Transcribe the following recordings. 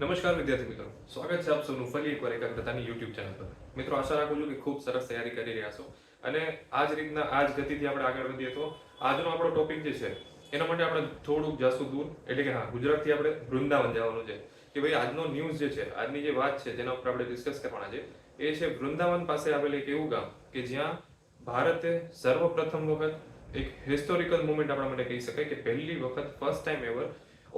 નમસ્કાર વિદ્યાર્થી મિત્રો. સ્વાગત છે આપ સૌનું ફરી એકવાર એકાગ્રતાની યુટ્યુબ ચેનલ પર. મિત્રો, આશા રાખું છું કે ખૂબ સરસ તૈયારી કરી રહ્યા છો. અને આ જ રીતના આ જ ગતિથી આપણે આગળ વધીએ તો આજનો આપણો ટોપિક જે છે, એના માટે આપણે થોડુંક જાશું દૂર, એટલે કે હા, ગુજરાતથી આપણે વૃંદાવન જવાનું છે. કે ભાઈ, આજનો ન્યૂઝ જે છે, આજની જે વાત છે, જેના ઉપર આપણે ડિસ્કસ કરવાના છે, એ છે વૃંદાવન પાસે આવેલ એક એવું ગામ કે જ્યાં ભારતે સર્વપ્રથમ વખત એક હિસ્ટોરિકલ મુમેન્ટ આપણા માટે કહી શકાય કે પહેલી વખત first time ever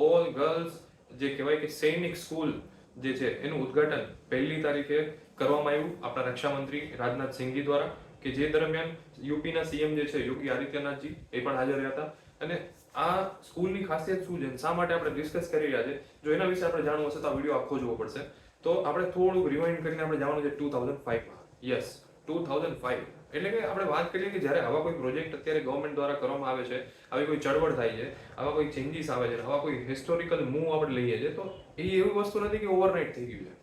all girls જે કહેવાય કે સૈનિક સ્કૂલ જે છે, એનું ઉદ્ઘાટન પહેલી તારીખે કરવામાં આવ્યું આપણા રક્ષામંત્રી રાજનાથ સિંહજી દ્વારા, કે જે દરમિયાન યુપીના સીએમ જે છે, યોગી આદિત્યનાથજી, એ પણ હાજર રહ્યા હતા. અને આ સ્કૂલની ખાસિયત શું છે શા માટે આપણે ડિસ્કસ કરી રહ્યા છે, જો એના વિશે આપણે જાણવું હશે તો આ વીડિયો આખો જોવો પડશે. તો આપણે થોડુંક રિવાઇન્ડ કરીને આપણે જવાનું છે two thousand ફાઈવમાં. Yes two thousand five. એટલે કે આપણે વાત કરીએ કે જ્યારે આવા કોઈ પ્રોજેક્ટ અત્યારે ગવર્મેન્ટ દ્વારા કરવામાં આવે છે, આવી કોઈ ચળવળ થાય છે, આવા કોઈ ચેન્જીસ આવે છે, આવા કોઈ હિસ્ટોરિકલ મૂવ આપણે લઈએ છીએ, તો એ એવી વસ્તુ નથી કે ઓવરનાઇટ થઈ ગયું છે.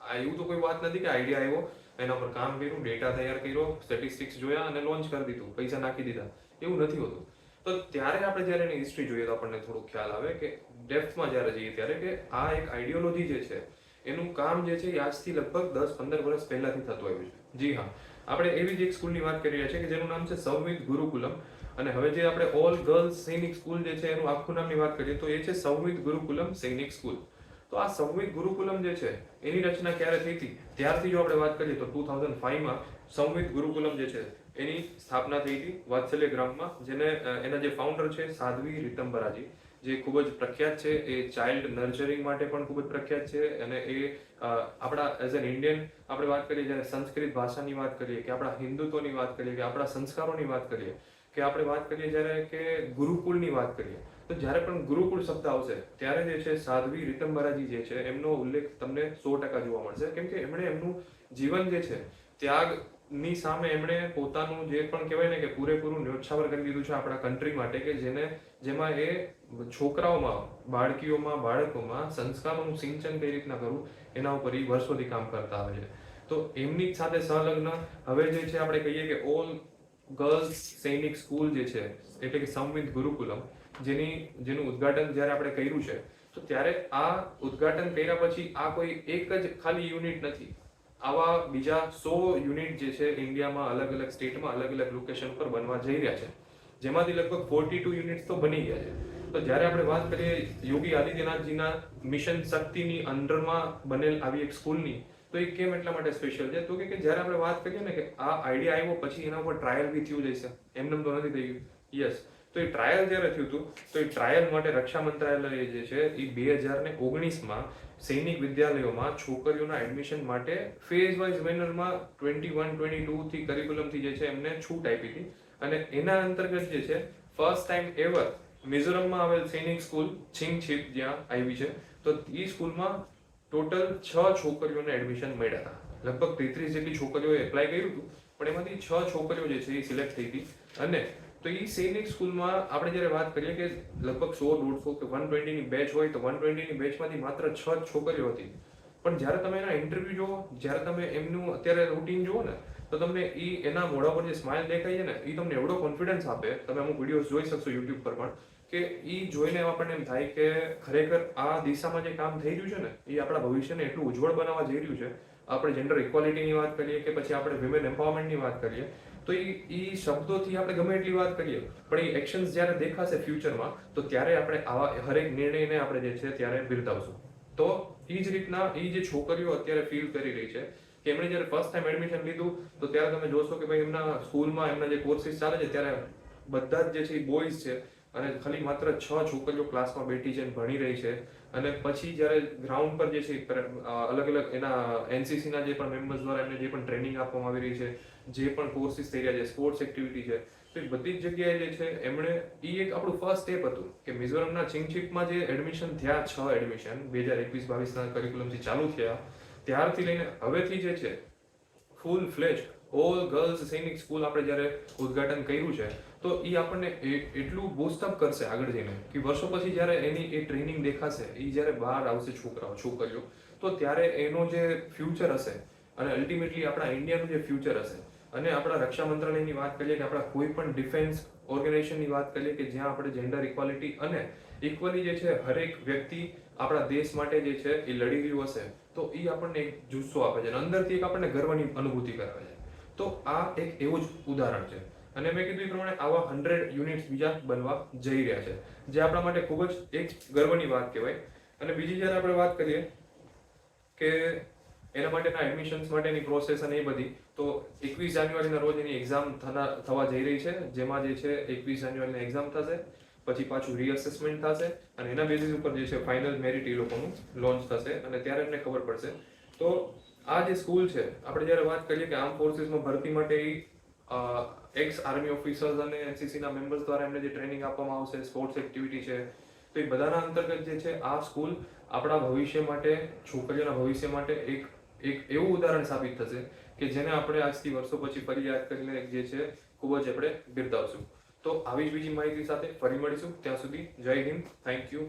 આ એવું તો કોઈ વાત નથી કે આઈડિયા આવ્યો, એના પર કામ કર્યું ડેટા તૈયાર કર્યો સ્ટેટિસ્ટિક્સ જોયા અને લોન્ચ કરી દીધું, પૈસા નાખી દીધા. એવું નથી હોતું. તો ત્યારે આપણે જ્યારે એની હિસ્ટ્રી જોઈએ તો આપણને થોડું ખ્યાલ આવે કે ડેપ્થમાં જ્યારે જઈએ ત્યારે કે આ એક આઈડિયોલોજી જે છે, એનું કામ જે છે એ આજથી લગભગ દસ પંદર વર્ષ પહેલાથી થતું આવ્યું છે. જી હા. આપણે એવી જ એક સ્કૂલની વાત કરી રહ્યા છીએ કે જેનું નામ છે સંવિત ગુરુકુલમ. અને હવે જે આપણે ઓલ ગર્લ્સ સૈનિક સ્કૂલ જે છે, એનું આખું નામની વાત કરીએ તો એ છે સંવિત ગુરુકુલમ સૈનિક સ્કૂલ તો આ સંવિત ગુરુકુલમ જે છે, એની રચના ક્યારે થઈ હતી? ત્યારથી જો આપણે વાત કરીએ તો ટુ થાઉઝન્ડ ફાઈવમાં સંવિત ગુરુકુલમ જે છે, એની સ્થાપના થઈ હતી વાત્સલ્ય ગ્રામમાં, જેને એના જે ફાઉન્ડર છે સાધ્વી રીતંબરાજી. જે ખૂબ જ પ્રખ્યાત છે, એ ચાઇલ્ડ નર્ચરિંગ માટે પણ ખૂબ જ પ્રખ્યાત છે અને એ આપણા એઝ એન ઇન્ડિયન આપણે વાત કરીએ, જ્યારે સંસ્કૃત ભાષાની વાત કરીએ કે આપણા હિન્દુત્વની વાત કરીએ કે આપણા સંસ્કારોની વાત કરીએ કે આપણે વાત કરીએ જ્યારે કે ગુરુકુળની વાત કરીએ, તો જ્યારે પણ ગુરુકુળ શબ્દ આવશે, ત્યારે જે છે સાધ્વી રીતંબરાજી જે છે, એમનો ઉલ્લેખ તમને સો ટકા જોવા મળશે. કેમ કે એમણે એમનું જીવન જે છે ત્યાગની સામે એમણે પોતાનું જે પણ કહેવાય ને કે પૂરેપૂરું ન્યોછાવર કરી દીધું છે આપણા કન્ટ્રી માટે કે જેને, જેમાં એ છોકરાઓમાં, બાળકીઓમાં, બાળકોમાં સંસ્કારોનું સિંચન કઈ રીતના કરવું, એના ઉપર એ વર્ષોથી કામ કરતા આવે છે. તો એમની સાથે સંલગ્ન હવે જે છે આપણે કહીએ કે ઓલ ગર્લ્સ સૈનિક સ્કૂલ જે છે, એટલે કે સંવિત ગુરુકુલમ, જેની, જેનું ઉદ્ઘાટન જ્યારે આપણે કર્યું છે, તો ત્યારે આ ઉદ્ઘાટન કર્યા પછી આ કોઈ એક જ ખાલી યુનિટ નથી. આવા બીજા સો યુનિટ જે છે ઇન્ડિયામાં અલગ અલગ સ્ટેટમાં અલગ અલગ લોકેશન પર બનવા જઈ રહ્યા છે. જેમાંથી લગભગ ફોર્ટી ટુ યુનિટ્સ તો બની ગયા છે. તો જ્યારે આપણે વાત કરીએ યોગી આદિત્યનાથજીના મિશન શક્તિની અંડરમાં બનેલ આવી એક સ્કૂલની, તો એ કેમ એટલા માટે સ્પેશિયલ છે? તો કે જ્યારે આપણે વાત કરીએ ને કે આ આઈડિયા આવ્યો, પછી એના ઉપર ટ્રાયલ બી થયું જશે એમને તો નથી થઈ ગયું. યસ તો એ ટ્રાયલ જ્યારે થયું હતું, તો એ ટ્રાયલ માટે રક્ષા મંત્રાલય જે છે એ બે હજાર ને ઓગણીસમાં સૈનિક વિદ્યાલયોમાં છોકરીઓના એડમિશન માટે ફેઝ વાઇઝ મેનરમાં ટ્વેન્ટી વન ટ્વેન્ટી ટુથી કરિકુલમથી જે છે એમને છૂટ આપી હતી. અને એના અંતર્ગત જે છે ફર્સ્ટ ટાઈમ એવર મિઝોરમમાં આવેલ સૈનિક સ્કૂલ છિંગ છીપ જ્યાં આવી છે, તો એ સ્કૂલમાં ટોટલ છ છોકરીઓને એડમિશન મળ્યા હતા. લગભગ તેત્રીસ જેટલી છોકરીઓએ એપ્લાય કર્યું હતું, પણ એમાંથી છ છોકરીઓ જે છે એ સિલેક્ટ થઈ હતી. અને તો એ સૈનિક સ્કૂલમાં આપણે જ્યારે વાત કરીએ કે લગભગ સો દોઢસો કે વન ટ્વેન્ટીની બેચ હોય તો વન ટ્વેન્ટીની બેચમાંથી માત્ર છ છોકરીઓ હતી. પણ જ્યારે તમે એના ઇન્ટરવ્યુ જુઓ, જ્યારે તમે એમનું અત્યારે રૂટીન જુઓ ને, તો તમને એ એના મોઢા પર જે સ્માઇલ દેખાય છે ને એ તમને એવડો કોન્ફિડન્સ આપે. તમે અમુક વિડીયોઝ જોઈ શકશો યુટ્યુબ પર પણ, કે એ જોઈને આપણને એમ થાય કે ખરેખર આ દિશામાં જે કામ થઈ રહ્યું છે ને એ આપણા ભવિષ્યને એટલું ઉજ્જવળ બનાવવા જઈ રહ્યું છે. આપણે જેન્ડર ઇક્વાલિટીની વાત કરીએ કે પછી આપણે વિમેન એમ્પાવરમેન્ટની વાત કરીએ. તો એ એ શબ્દોથી આપણે ગમે એટલી વાત કરીએ, પણ એ એક્શન્સ જ્યારે દેખાશે ફ્યુચરમાં તો ત્યારે આપણે આવા હરેક નિર્ણયને આપણે જે છે ત્યારે બિરદાવશું. તો એ જ રીતના એ જે છોકરીઓ અત્યારે ફીલ કરી રહી છે, કે એમણે જ્યારે ફર્સ્ટ ટાઈમ એડમિશન લીધું, તો ત્યારે તમે જોશો કે ભાઈ એમના સ્કૂલમાં એમના જે કોર્સિસ ચાલે છે, ત્યારે બધા જ જે છે એ બોયઝ છે અને ખાલી માત્ર છ છોકરીઓ ક્લાસમાં બેઠી છે ભણી રહી છે. અને પછી જ્યારે ગ્રાઉન્ડ પર જે છે અલગ અલગ એના એનસીસીના જે પણ મેમ્બર્સ દ્વારા એમને જે પણ ટ્રેનિંગ આપવામાં આવી રહી છે, જે પણ કોર્સિસ થઈ રહ્યા છે સ્પોર્ટ્સ એક્ટિવિટી છે, તો એ બધી જ જગ્યાએ જે છે, એમણે એ એક આપણું ફર્સ્ટ સ્ટેપ હતું કે મિઝોરમના ચિંગચિપમાં જે એડમિશન થયા, છ એડમિશન બે હજાર એકવીસ બાવીસના કરિક્યુલમથી ચાલુ થયા, ત્યારથી લઈને હવેથી જે છે full fledge all girls Sainik school આપણે જ્યારે ઉદઘાટન કર્યું છે, તો એ આપણને એટલું બુસ્ટઅપ કરશે આગળ જઈને કે વર્ષો પછી જ્યારે એની એ ટ્રેનિંગ દેખાશે એ જ્યારે બહાર આવશે છોકરાઓ, છોકરીઓ, તો ત્યારે એનો જે ફ્યુચર હશે અને અલ્ટિમેટલી આપણા ઇન્ડિયાનું જે ફ્યુચર હશે અને આપણા રક્ષા મંત્રાલયની વાત કરીએ કે આપણા કોઈ પણ ડિફેન્સ ઓર્ગેનાઇઝેશનની વાત કરીએ કે જ્યાં આપણે જેન્ડર ઇક્વાલિટી અને ઇક્વલી જે છે હરેક વ્યક્તિ આપણા દેશ માટે જે છે એ લડી રહ્યું હશે, તો એ આપણને એક જુસ્સો આપે છે અને અંદરથી એક આપણને ગર્વની અનુભૂતિ કરાવે છે. તો આ એક એવું જ ઉદાહરણ છે. અને મેં કીધું એ પ્રમાણે આવા હંડ્રેડ યુનિટ્સ બીજા બનવા જઈ રહ્યા છે. જે આપણા માટે ખૂબ જ એક ગર્વની વાત કહેવાય. અને બીજી જ્યારે આપણે વાત કરીએ કે એના માટેના એડમિશન્સ માટેની પ્રોસેસ અને એ બધી, તો એકવીસ જાન્યુઆરીના રોજ એની એક્ઝામ થવા જઈ રહી છે. જેમાં જે છે એકવીસ જાન્યુઆરીના એક્ઝામ થશે, પછી પાછું રીઅસેસમેન્ટ થશે અને એના બેસિસ ઉપર જે છે ફાઇનલ મેરિટ એ લોકોનું લોન્ચ થશે અને ત્યારે એમને ખબર પડશે. તો આ જે સ્કૂલ છે, આપણે જ્યારે વાત કરીએ કે આર્મ ફોર્સીસમાં ભરતી માટે એક્સ આર્મી ઓફિસર્સ અને એનસીસીના મેમ્બર્સ દ્વારા એમને જે ટ્રેનિંગ આપવામાં આવશે સ્પોર્ટ્સ એક્ટિવિટી છે, તો એ બધાના અંતર્ગત જે છે, આ સ્કૂલ આપણા ભવિષ્ય માટે, છોકરીઓના ભવિષ્ય માટે એક એક એવું ઉદાહરણ સાબિત થશે કે જેને આપણે આજથી વર્ષો પછી ફરી યાદ કરીને જે છે, ખૂબ જ આપણે બિરદાવશું. તો આવી જ બીજી માહિતી સાથે ફરી મળીશું. ત્યાં સુધી જય હિન્દ. Thank you